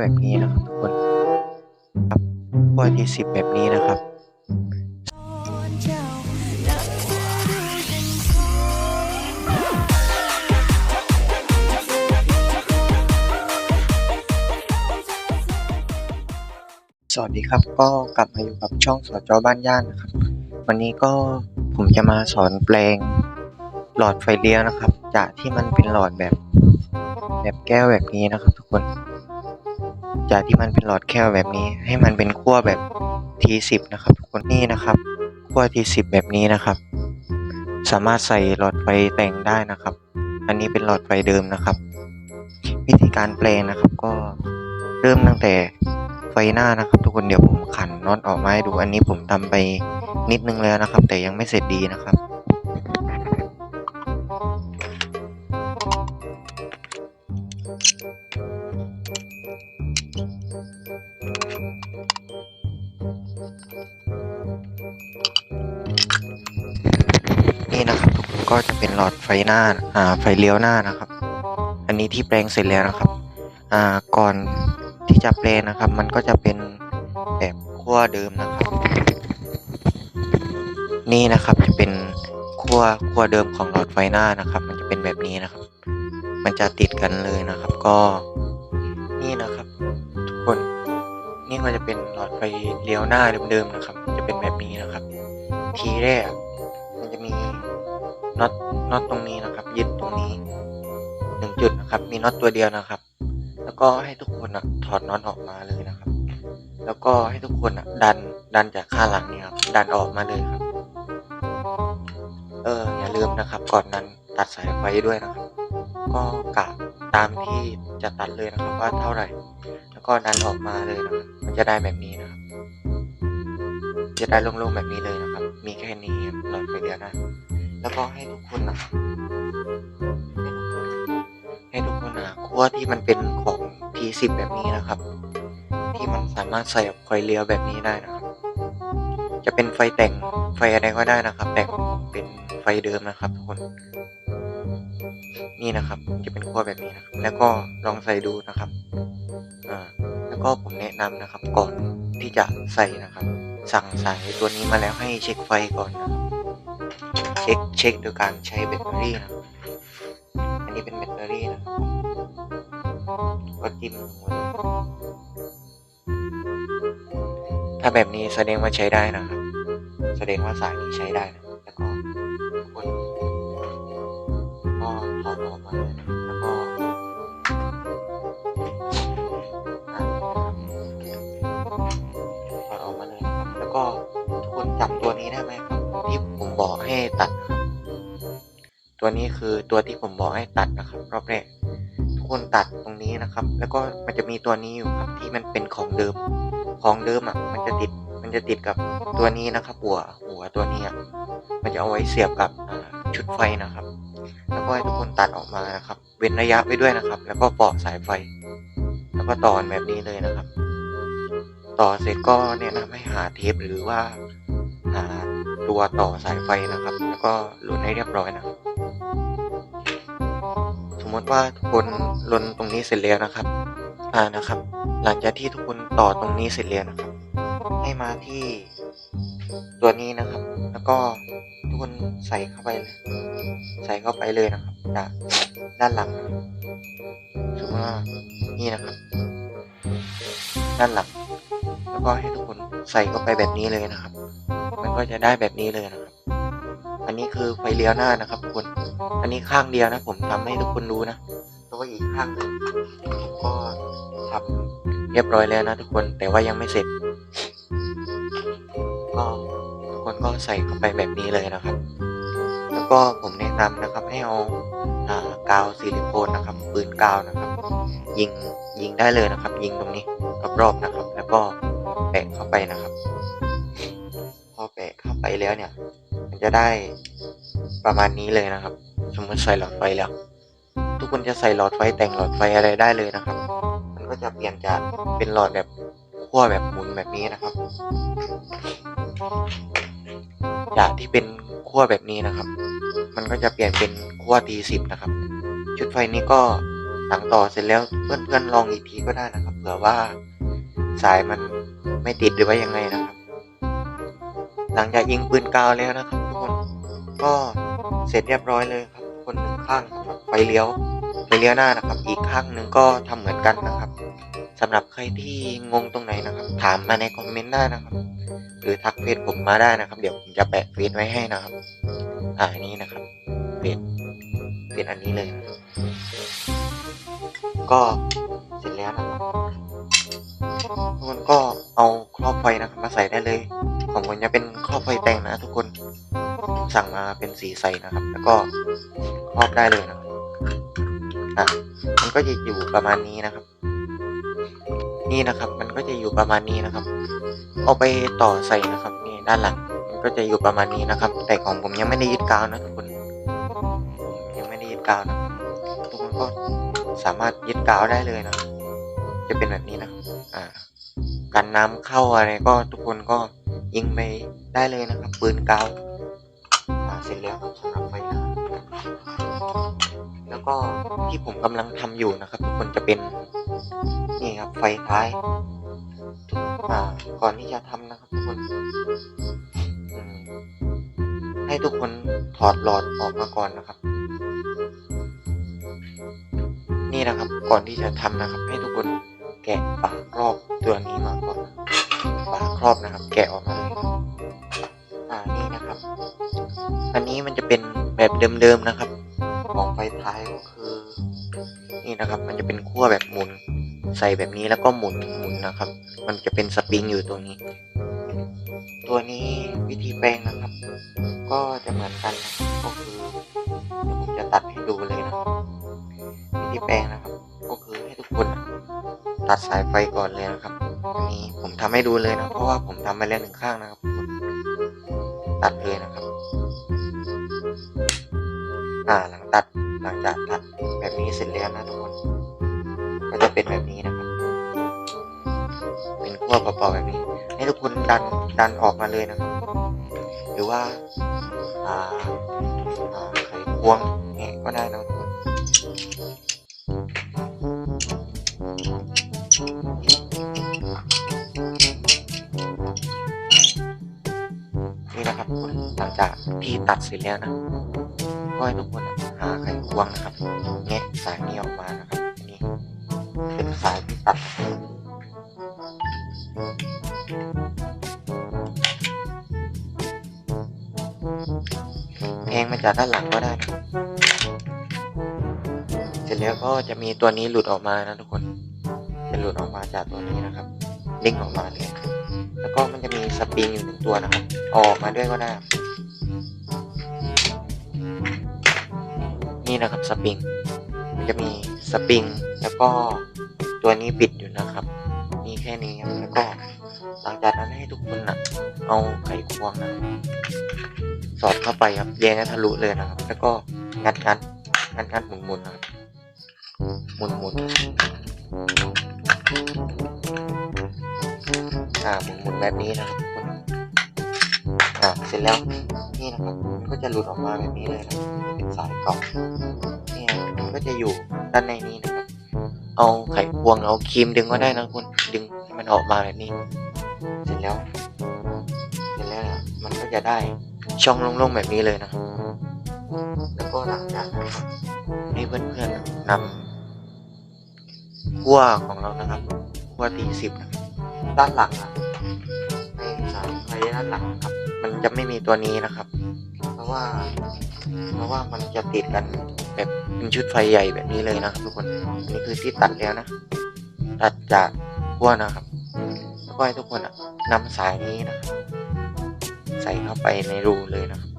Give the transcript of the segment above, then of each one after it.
แบบนี้นะครับทุกคนครับขั้วที่สิบแบบนี้นะครับสวัสดีครับก็กลับมาอยู่กับช่องสอจอบ้านย่านนะครับ วันนี้ก็ผมจะมาสอนแปลงหลอดไฟเลี้ยวนะครับ จากที่มันเป็นหลอดแบบ แบบแก้วแบบนี้นะครับ ทุกคน จากที่มันเป็นหลอดแก้วแบบนี้ ให้มันเป็นขั้วแบบ T10 นะครับทุกคนนี่นะครับขั้ว T10 แบบนี้นะครับ สามารถใส่หลอดไฟแต่งได้นะครับ อันนี้เป็นหลอดไฟเดิมนะครับ วิธีการแปลงนะครับก็เริ่มตั้งแต่ไฟหน้านะครับ ทุกคนเดี๋ยวผมขันน็อตออกมาให้ดูอันนี้ผมทำไปนิดนึงแล้วนะครับ แต่ยังไม่เสร็จดีนะครับ ก็จะเป็นหลอดไฟหน้าอ่าไฟเลี้ยวหน้านะครับ อันนี้ที่แปลงเสร็จแล้วนะครับอ่าก่อนที่จะแปลงนะครับ มันก็จะเป็นแบบขั้วเดิมนะครับ นี่นะครับจะเป็นขั้วขั้วเดิมของหลอดไฟหน้านะครับ มันจะเป็นแบบนี้นะครับ มันจะติดกันเลยนะครับ ก็นี่นะครับ ทุกคนนี่ก็จะเป็นหลอดไฟเลี้ยวหน้าเดิมๆนะครับ จะเป็นแบบนี้นะครับ ทีแรก น็อตน็อตตรงนี้นะครับ ยึดตรงนี้หนึ่งจุดนะครับ มีน็อตตัวเดียวนะครับ แล้วก็ให้ทุกคนอะถอดน็อตออกมาเลยนะครับ แล้วก็ให้ทุกคนอะดันดันจากข้างหลังนี่ครับดันออกมาเลยครับ เอออย่าลืมนะครับ ก่อนนั้นตัดสายไฟด้วยนะครับ ก็กะตามที่จะตัดเลยนะครับว่าเท่าไหร่ แล้วก็ดันออกมาเลยนะครับ มันจะได้แบบนี้นะครับ จะได้โล่งๆแบบนี้เลยนะครับ มีแค่นี้หลอดไฟเดียวนะ แล้วก็ให้ทุกคนนะให้ทุกคนนะขั้วที่มันเป็นของ T10 แบบนี้นะครับ ที่มันสามารถใส่กับไฟเลี้ยวแบบนี้ได้นะครับ จะเป็นไฟแต่งไฟอะไรก็ได้นะครับ แต่งเป็นไฟเดิมนะครับทุกคนนี่นะครับ จะเป็นขั้วแบบนี้นะครับ แล้วก็ลองใส่ดูนะครับอ่าแล้วก็ผมแนะนำนะครับก่อนที่จะใส่นะครับ สั่งสายตัวนี้มาแล้วให้เช็คไฟก่อนนะครับ เช็คเช็คโดยการใช้แบตเตอรี่นะอันนี้เป็นแบตเตอรี่นะก็จิ้มหัวเลยถ้าแบบนี้แสดงว่าใช้ได้นะครับ แสดงว่าสายนี้ใช้ได้นะแล้วก็กดก็ถอดออกมาแล้วก็อ่าถอดออกมาเลยแล้วก็ทุกคนจำตัวนี้ได้ไหมครับ ที่ผมบอกให้ตัดครับตัวนี้คือตัวที่ผมบอกให้ตัดนะครับรอบแรกทุกคนตัดตรงนี้นะครับ แล้วก็มันจะมีตัวนี้อยู่ครับที่มันเป็นของเดิม ของเดิมอะมันจะติดมันจะติดกับตัวนี้นะครับ หัวหัวตัวนี้อะมันจะเอาไว้เสียบกับชุดไฟนะครับ แล้วก็ให้ทุกคนตัดออกมานะครับ เว้นระยะไว้ด้วยนะครับ แล้วก็ปอกสายไฟ แล้วก็ต่อแบบนี้เลยนะครับ ต่อเสร็จก็แนะนำให้หาเทปหรือว่า ตัวต่อสายไฟนะครับ แล้วก็หลุนให้เรียบร้อยนะครับ สมมติว่าทุกคนลนตรงนี้เสร็จแล้วนะครับ อ่านะครับ หลังจากที่ทุกคนต่อตรงนี้เสร็จแล้วนะครับ ให้มาที่ตัวนี้นะครับ แล้วก็ทุกคนใส่เข้าไปเลยใส่เข้าไปเลยนะครับจากด้านหลังสมมติว่านี่นะครับ ด้านหลัง แล้วก็ให้ทุกคนใส่เข้าไปแบบนี้เลยนะครับ ก็จะได้แบบนี้เลยนะครับ อันนี้คือไฟเลี้ยวหน้านะครับทุกคน อันนี้ข้างเดียวนะ ผมทำให้ทุกคนรู้นะแล้วก็อีกข้างหนึ่งผมก็ทำเรียบร้อยแล้วนะทุกคน แต่ว่ายังไม่เสร็จ ก็ทุกคนก็ใส่เข้าไปแบบนี้เลยนะครับ แล้วก็ผมแนะนำนะครับให้เอากาวซิลิโคนนะครับ ปืนกาวนะครับ ยิงยิงได้เลยนะครับ ยิงตรงนี้รอบๆนะครับ แล้วก็แปะเข้าไปนะครับ ไปแล้วเนี่ย มันจะได้ประมาณนี้เลยนะครับ สมมติใส่หลอดไฟแล้ว ทุกคนจะใส่หลอดไฟแต่งหลอดไฟอะไรได้เลยนะครับ มันก็จะเปลี่ยนจากเป็นหลอดแบบขั้วแบบหมุนแบบนี้นะครับ จากที่เป็นขั้วแบบนี้นะครับ มันก็จะเปลี่ยนเป็นขั้ว T10 นะครับ ชุดไฟนี้ก็หลังต่อเสร็จแล้วเพื่อนๆลองอีกทีก็ได้นะครับเผื่อว่าสายมันไม่ติดหรือว่ายังไงนะครับ หลังจากยิงปืนกาวแล้วนะครับทุกคนก็เสร็จเรียบร้อยเลยครับคนหนึ่งข้างครับไฟเลี้ยวไฟเลี้ยวหน้านะครับ อีกข้างหนึ่งก็ทำเหมือนกันนะครับสำหรับใครที่งงตรงไหนนะครับ ถามมาในคอมเมนต์ได้นะครับ หรือทักเฟซผมมาได้นะครับ เดี๋ยวผมจะแปะเฟซไว้ให้นะครับ อ่านี่นะครับเฟซเฟซอันนี้เลยนะก็เสร็จแล้วนะครับทุกคนก็เอาครอบไฟนะครับมาใส่ได้เลย ของผมจะเป็นครอบไฟแต่งนะทุกคนสั่งมาเป็นสีใสนะครับ แล้วก็ครอบได้เลยนะครับอะมันก็จะอยู่ประมาณนี้นะครับ นี่นะครับ มันก็จะอยู่ประมาณนี้นะครับ เอาไปต่อใส่นะครับ นี่ด้านหลังมันก็จะอยู่ประมาณนี้นะครับ แต่ของผมยังไม่ได้ยึดกาวนะทุกคนผมยังไม่ได้ยึดกาวนะทุกคนก็สามารถยึดกาวได้เลยนะจะเป็นแบบนี้นะอ่ากันน้ำเข้าอะไรก็ทุกคนก็ ยิงไปได้เลยนะครับ ปืนกาวอ่าเสร็จแล้วครับสำหรับไฟหน้าแล้วก็ที่ผมกำลังทำอยู่นะครับ ทุกคนจะเป็นนี่ครับไฟท้ายก่อนที่จะทำนะครับทุกคนให้ทุกคนถอดหลอดออกมาก่อนนะครับ นี่นะครับก่อนที่จะทำนะครับ ให้ทุกคนแกะฝาครอบตัวนี้มาก่อนนะ ฝาครอบนะครับ แกะออกมาเลยอ่านี่นะครับ อันนี้มันจะเป็นแบบเดิมๆนะครับ ของไฟท้ายก็คือ นี่นะครับ มันจะเป็นขั้วแบบหมุน ใส่แบบนี้แล้วก็หมุนหมุนนะครับ มันจะเป็นสปริงอยู่ตรงนี้ ตัวนี้วิธีแปลงนะครับ ก็จะเหมือนกันนะก็คือเดี๋ยวผมจะตัดให้ดูเลยนะวิธีแปลงนะครับ ก็คือให้ทุกคนตัดสายไฟก่อนเลยนะครับ นี้ผมทำให้ดูเลยนะ เพราะว่าผมทำไปแล้วหนึ่งข้างนะครับตัดเลยนะครับ อ่าหลังตัดหลังจากตัดแบบนี้เสร็จแล้วนะทุกคน ก็จะเป็นแบบนี้นะครับ เป็นขั้วเปล่าๆแบบนี้ ให้ทุกคนดันดันออกมาเลยนะครับ หรือว่า อ่าอ่าไขควงเนี่ยก็ได้นะทุกคน ลังจากที่ตัดเสร็จแล้วนะก็ให้ทุกคนหาไขควงนะครับแงะสายนี้ออกมานะครับนนี้เป็นสายที่ตัดแทงมาจากด้านหลังก็ได้ เสร็จแล้วก็จะมีตัวนี้หลุดออกมานะทุกคน จะหลุดออกมาจากตัวนี้นะครับลิงออกมาเลยแล้วก็มันจะมีสปริงอยู่หนึ่งตัวนะครับ ออกมาด้วยก็ได้ นี่นะครับสปริงมันจะมีสปริงแล้วก็ตัวนี้ปิดอยู่นะครับ มีแค่นี้ครับแล้วก็หลังจากนั้นให้ทุกคนนะเอาไขควงนะสอดเข้าไปครับแยงให้ทะลุเลยนะครับ แล้วก็งัดงัดงัดงัดหมุนหมุนนะครับหมุนหมุนอ่าหมุนหมุนแบบนี้นะครับ คนอ่าเสร็จแล้วนี่นะครับมันก็จะหลุดออกมาแบบนี้เลยนะเป็นสายเก่านี่มันก็จะอยู่ด้านในนี้นะครับ เอาไขควงเอาครีมดึงก็ได้นะคุณดึงให้มันออกมาแบบนี้ เสร็จแล้วเสร็จแล้วนะมันก็จะได้ช่องโล่งๆแบบนี้เลยนะครับแล้วก็หลังจากนั้นให้เพื่อนๆนำขั้วของเรานะครับขั้วตีสิบนะด้านหลังอะในสายไฟด้านหลังครับ มันจะไม่มีตัวนี้นะครับ เพราะว่า เพราะว่ามันจะติดกันแบบเป็นชุดไฟใหญ่แบบนี้เลยนะทุกคนอันนี้คือที่ตัดแล้วนะ ตัดจากขั้วนะครับแล้วก็ให้ทุกคนอะนำสายนี้นะ ใส่เข้าไปในรูเลยนะครับ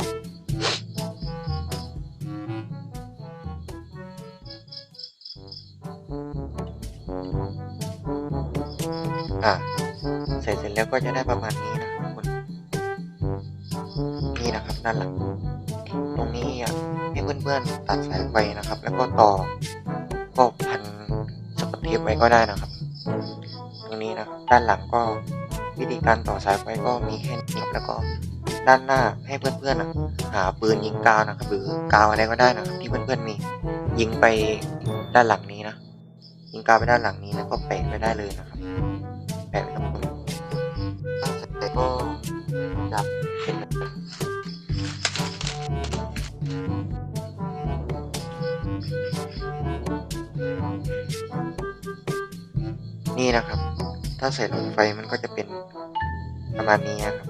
อ่าใส่เสร็จแล้วก็จะได้ประมาณนี้นะ นนี่นะครับด้านหลังตรงนี้อะให้เพื่อนๆตัดสายไฟนะครับ แล้วก็ต่อก็พันสกอตเทปไว้ก็ได้นะครับ ตรงนี้นะครับด้านหลังก็วิธีการต่อสายไฟก็มีแค่นี้ครับแล้วก็ด้านหน้าให้เพื่อนๆอะหาปืนยิงกาวนะครับ หรือกาวอะไรก็ได้นะครับ ที่เพื่อนๆมียิงไปด้านหลังนี้นะยิงกาวไปด้านหลังนี้แล้วก็แปะไปได้เลยนะครับแปะไปตรงนี้เสร็จก็จับเป็น นี่นะครับ ถ้าใส่หลอดไฟมันก็จะเป็นประมาณนี้นครับ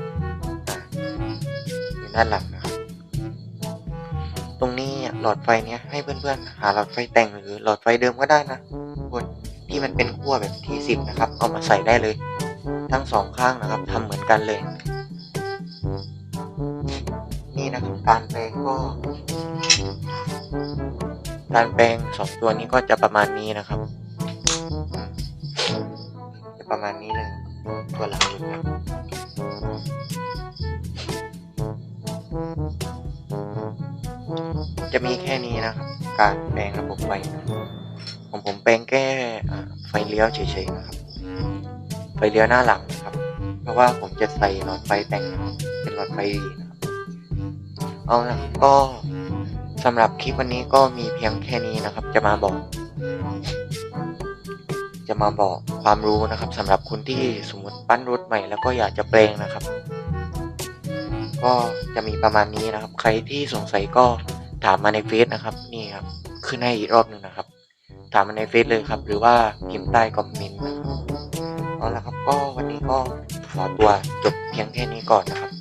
อยู่ด้านหลังนะครับ ตรงนี้หลอดไฟเนี้ยให้เพื่อนๆหาหลอดไฟแต่งหรือหลอดไฟเดิมก็ได้นะทุกคนที่มันเป็นขั้วแบบที่สิบนะครับ เอามาใส่ได้เลย ทั้งสองข้างนะครับทำเหมือนกันเลย นี่นะครับการแปลงก็ การแปลงสองตัวนี้ก็จะประมาณนี้นะครับ ประมาณนี้เลยตัวหลังหลุดนะจะมีแค่นี้นะครับ การแปลงระบบไฟของผมแปลงแค่อ่าไฟเลี้ยวเฉยๆนะครับ ไฟเลี้ยวหน้าหลังนะครับ เพราะว่าผมจะใส่หลอดไฟแต่งเป็นหลอดไฟดีนะครับเอาละก็สำหรับคลิปวันนี้ก็มีเพียงแค่นี้นะครับ จะมาบอก จะมาบอกความรู้นะครับสำหรับคนที่สมมติปั้นรถใหม่แล้วก็อยากจะแปลงนะครับ ก็จะมีประมาณนี้นะครับ ใครที่สงสัยก็ถามมาในเฟซนะครับนี่ครับขึ้นให้อีกรอบหนึ่งนะครับ ถามมาในเฟซเลยครับ หรือว่าพิมพ์ใต้คอมเมนต์นะครับเอาละครับก็วันนี้ก็ขอตัวจบเพียงแค่นี้ก่อนนะครับ